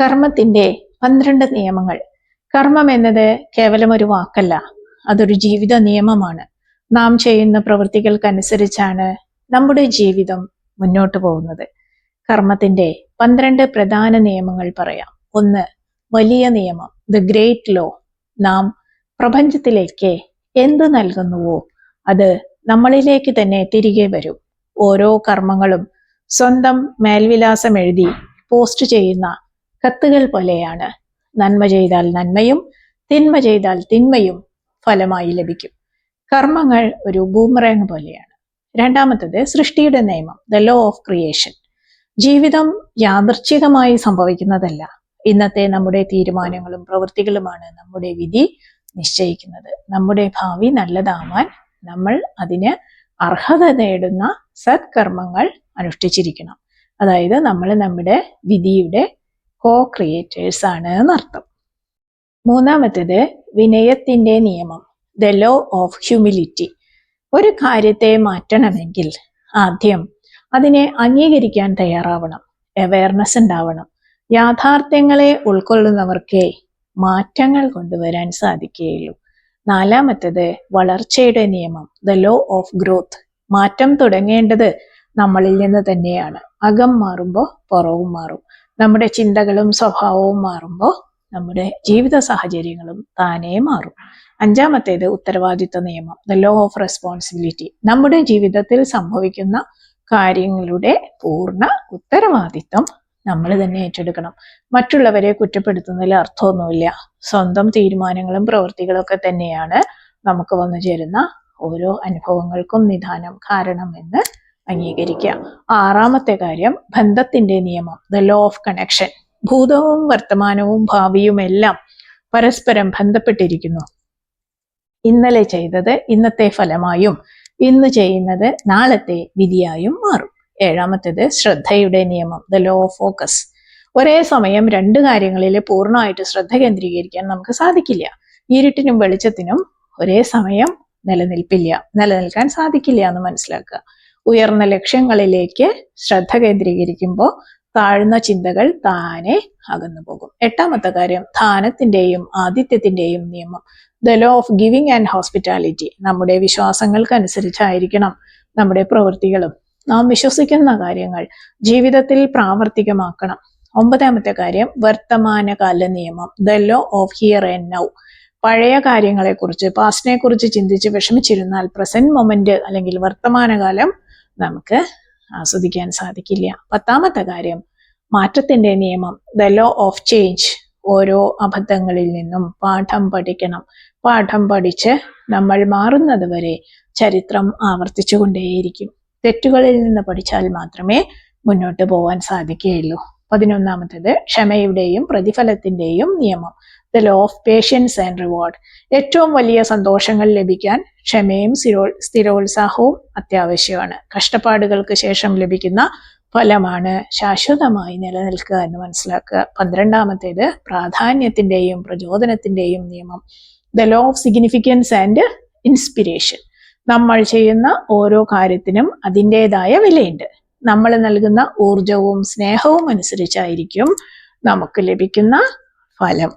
കർമ്മത്തിന്റെ പന്ത്രണ്ട് നിയമങ്ങൾ. കർമ്മം എന്നത് കേവലം ഒരു വാക്കല്ല. അതൊരു ജീവിത നിയമമാണ്. നാം ചെയ്യുന്ന പ്രവൃത്തികൾക്കനുസരിച്ചാണ് നമ്മുടെ ജീവിതം മുന്നോട്ട് പോകുന്നത്. കർമ്മത്തിന്റെ പന്ത്രണ്ട് പ്രധാന നിയമങ്ങൾ പറയാം. ഒന്ന് വലിയ നിയമം ദ ഗ്രേറ്റ് ലോ നാം പ്രപഞ്ചത്തിലേക്ക് എന്ത് നൽകുന്നുവോ അത് നമ്മളിലേക്ക് തന്നെ തിരികെ വരും. ഓരോ കർമ്മങ്ങളും സ്വന്തം മേൽവിലാസം എഴുതി പോസ്റ്റ് ചെയ്യുന്ന കത്തുകൾ പോലെയാണ്. നന്മ ചെയ്താൽ നന്മയും തിന്മ ചെയ്താൽ തിന്മയും ഫലമായി ലഭിക്കും. കർമ്മങ്ങൾ ഒരു ബൂമറാങ് പോലെയാണ്. രണ്ടാമത്തത് സൃഷ്ടിയുടെ നിയമം ദ ലോ ഓഫ് ക്രിയേഷൻ ജീവിതം യാദർച്ഛികമായി സംഭവിക്കുന്നതല്ല. ഇന്നത്തെ നമ്മുടെ തീരുമാനങ്ങളും പ്രവൃത്തികളുമാണ് നമ്മുടെ വിധി നിശ്ചയിക്കുന്നത്. നമ്മുടെ ഭാവി നല്ലതാവാൻ നമ്മൾ അതിന് അർഹത നേടുന്ന സത്കർമ്മങ്ങൾ അനുഷ്ഠിച്ചിരിക്കണം. അതായത് നമ്മൾ നമ്മുടെ വിധിയുടെ കോ ക്രിയേറ്റേഴ്സ് ആണ് എന്നർത്ഥം. മൂന്നാമത്തേത് വിനയത്തിന്റെ നിയമം ദ ലോ ഓഫ് ഹ്യൂമിലിറ്റി ഒരു കാര്യത്തെ മാറ്റണമെങ്കിൽ ആദ്യം അതിനെ അംഗീകരിക്കാൻ തയ്യാറാവണം അവയർനെസ് ഉണ്ടാവണം. യാഥാർത്ഥ്യങ്ങളെ ഉൾക്കൊള്ളുന്നവർക്കേ മാറ്റങ്ങൾ കൊണ്ടുവരാൻ സാധിക്കുകയുള്ളൂ. നാലാമത്തേത് വളർച്ചയുടെ നിയമം ദ ലോ ഓഫ് ഗ്രോത്ത് മാറ്റം തുടങ്ങേണ്ടത് നമ്മളിൽ നിന്ന് തന്നെയാണ്. അകം മാറുമ്പോൾ പുറവും മാറും. നമ്മുടെ ചിന്തകളും സ്വഭാവവും മാറുമ്പോൾ നമ്മുടെ ജീവിത സാഹചര്യങ്ങളും താനേ മാറും. അഞ്ചാമത്തേത് ഉത്തരവാദിത്വ നിയമം ദ ലോ ഓഫ് റെസ്പോൺസിബിലിറ്റി നമ്മുടെ ജീവിതത്തിൽ സംഭവിക്കുന്ന കാര്യങ്ങളുടെ പൂർണ ഉത്തരവാദിത്വം നമ്മൾ തന്നെ ഏറ്റെടുക്കണം. മറ്റുള്ളവരെ കുറ്റപ്പെടുത്തുന്നതിൽ അർത്ഥമൊന്നുമില്ല. സ്വന്തം തീരുമാനങ്ങളും പ്രവൃത്തികളും ഒക്കെ തന്നെയാണ് നമുക്ക് വന്നു ചേരുന്ന ഓരോ അനുഭവങ്ങൾക്കും നിദാനം കാരണം എന്ന് അംഗീകരിക്കുക ആറാമത്തെ കാര്യം ബന്ധത്തിന്റെ നിയമം ദ ലോ ഓഫ് കണക്ഷൻ ഭൂതവും വർത്തമാനവും ഭാവിയും എല്ലാം പരസ്പരം ബന്ധപ്പെട്ടിരിക്കുന്നു. ഇന്നലെ ചെയ്തത് ഇന്നത്തെ ഫലമായും ഇന്ന് ചെയ്യുന്നത് നാളത്തെ വിധിയായും മാറും. ഏഴാമത്തേത് ശ്രദ്ധയുടെ നിയമം ദ ലോ ഓഫ് ഫോക്കസ് ഒരേ സമയം രണ്ട് കാര്യങ്ങളിൽ പൂർണമായിട്ട് ശ്രദ്ധ കേന്ദ്രീകരിക്കാൻ നമുക്ക് സാധിക്കില്ല. ഇരുട്ടിനും വെളിച്ചത്തിനും ഒരേ സമയം നിലനിൽപ്പില്ല. നിലനിൽക്കാൻ സാധിക്കില്ല എന്ന് മനസ്സിലാക്കുക. ഉയർന്ന ലക്ഷ്യങ്ങളിലേക്ക് ശ്രദ്ധ കേന്ദ്രീകരിക്കുമ്പോൾ താഴ്ന്ന ചിന്തകൾ താനെ അകന്നു പോകും. എട്ടാമത്തെ കാര്യം ധാനത്തിന്റെയും ആദിത്യത്തിന്റെയും നിയമം. The law of giving and hospitality നമ്മുടെ വിശ്വാസങ്ങൾക്കനുസരിച്ചായിരിക്കണം നമ്മുടെ പ്രവൃത്തികളും. നാം വിശ്വസിക്കുന്ന കാര്യങ്ങൾ ജീവിതത്തിൽ പ്രാവർത്തികമാക്കണം. ഒമ്പതാമത്തെ കാര്യം വർത്തമാനകാല നിയമം. The law of here and now പഴയ കാര്യങ്ങളെക്കുറിച്ച് പാസ്റ്റിനെ കുറിച്ച് ചിന്തിച്ച് വിഷമിച്ചിരുന്നാൽ പ്രസന്റ് മൊമെന്റ് അല്ലെങ്കിൽ വർത്തമാനകാലം നമുക്ക് ആസ്വദിക്കാൻ സാധിക്കില്ല. പത്താമത്തെ കാര്യം മാറ്റത്തിന്റെ നിയമം ദ ലോ ഓഫ് ചേഞ്ച് ഓരോ അബദ്ധങ്ങളിൽ നിന്നും പാഠം പഠിക്കണം. പാഠം പഠിച്ച് നമ്മൾ മാറുന്നത് വരെ ചരിത്രം ആവർത്തിച്ചുകൊണ്ടേയിരിക്കും. തെറ്റുകളിൽ നിന്ന് പഠിച്ചാൽ മാത്രമേ മുന്നോട്ട് പോവാൻ സാധിക്കുകയുള്ളൂ. പതിനൊന്നാമത്തേത് ക്ഷമയുടെയും പ്രതിഫലത്തിന്റെയും നിയമം. The law of patience and reward ഏറ്റവും വലിയ സന്തോഷങ്ങൾ ലഭിക്കാൻ ക്ഷമയും സ്ഥിരോ സ്ഥിരോത്സാഹവും അത്യാവശ്യമാണ്. കഷ്ടപ്പാടുകൾക്ക് ശേഷം ലഭിക്കുന്ന ഫലമാണ് ശാശ്വതമായി നിലനിൽക്കുക എന്ന് മനസ്സിലാക്കുക. പന്ത്രണ്ടാമത്തേത് പ്രാധാന്യത്തിന്റെയും പ്രചോദനത്തിന്റെയും നിയമം. The law of significance and inspiration നമ്മൾ ചെയ്യുന്ന ഓരോ കാര്യത്തിനും അതിന്റെതായ വിലയുണ്ട്. നമ്മൾ നൽകുന്ന ഊർജവും സ്നേഹവും അനുസരിച്ചായിരിക്കും നമുക്ക് ലഭിക്കുന്ന ഫലം.